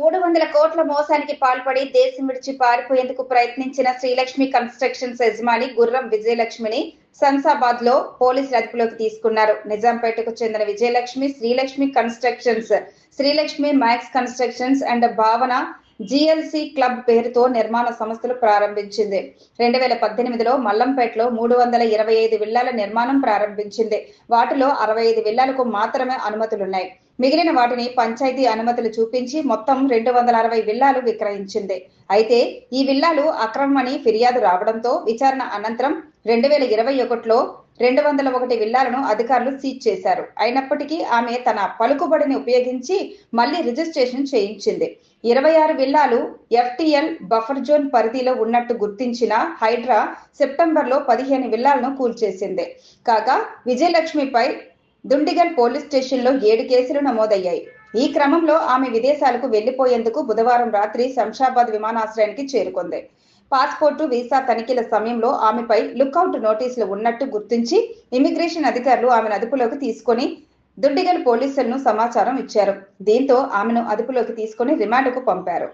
మూడు వందల కోట్ల మోసానికి పాల్పడి దేశం విడిచి పారిపోయేందుకు ప్రయత్నించిన శ్రీలక్ష్మి కన్స్ట్రక్షన్స్ యజమాని గుర్రం విజయలక్ష్మిని సంసాబాద్లో పోలీసులు అదుపులోకి తీసుకున్నారు. నిజాంపేటకు చెందిన Vijayalakshmi Srilakshmi constructions Srilakshmi max constructions and Bhavana GLC club పేరుతో నిర్మాణ సంస్థలు ప్రారంభించింది. రెండు వేల పద్దెనిమిదిలో మల్లంపేటలో మూడు వందల ఇరవై ఐదు విల్లాల నిర్మాణం ప్రారంభించింది. వాటిలో అరవై ఐదు విల్లాలకు మాత్రమే అనుమతులున్నాయి. మిగిలిన వాటిని పంచాయతీ అనుమతులు చూపించి మొత్తం రెండు వందల అరవై విల్లాలు విక్రయించింది. అయితే ఈ విల్లాలు అక్రమమని ఫిర్యాదు రావడంతో విచారణ అనంతరం రెండు వేల ఇరవై ఒకటిలో రెండు వందల ఒకటి విల్లాలను అధికారులు సీజ్ చేశారు. అయినప్పటికీ ఆమె తన పలుకుబడిని ఉపయోగించి మళ్ళీ రిజిస్ట్రేషన్ చేయించింది. ఇరవై ఆరు విల్లాలు ఎఫ్టిఎల్ బఫర్ జోన్ పరిధిలో ఉన్నట్టు గుర్తించిన హైడ్రా సెప్టెంబర్లో పదిహేను విల్లాలను కూల్చేసింది. కాగా విజయలక్ష్మిపై దుండిగల్ పోలీస్ స్టేషన్లో ఏడు కేసులు నమోదయ్యాయి. ఈ క్రమంలో ఆమె విదేశాలకు వెళ్ళిపోయేందుకు బుధవారం రాత్రి శంషాబాద్ విమానాశ్రయానికి చేరుకుంది. పాస్పోర్టు వీసా తనిఖీల సమయంలో ఆమెపై లుక్అవుట్ నోటీసులు ఉన్నట్టు గుర్తించి ఇమిగ్రేషన్ అధికారులు ఆమెను అదుపులోకి తీసుకొని దుండిగల్ పోలీసులను సమాచారం ఇచ్చారు. దీంతో ఆమెను అదుపులోకి తీసుకొని రిమాండ్కు పంపారు.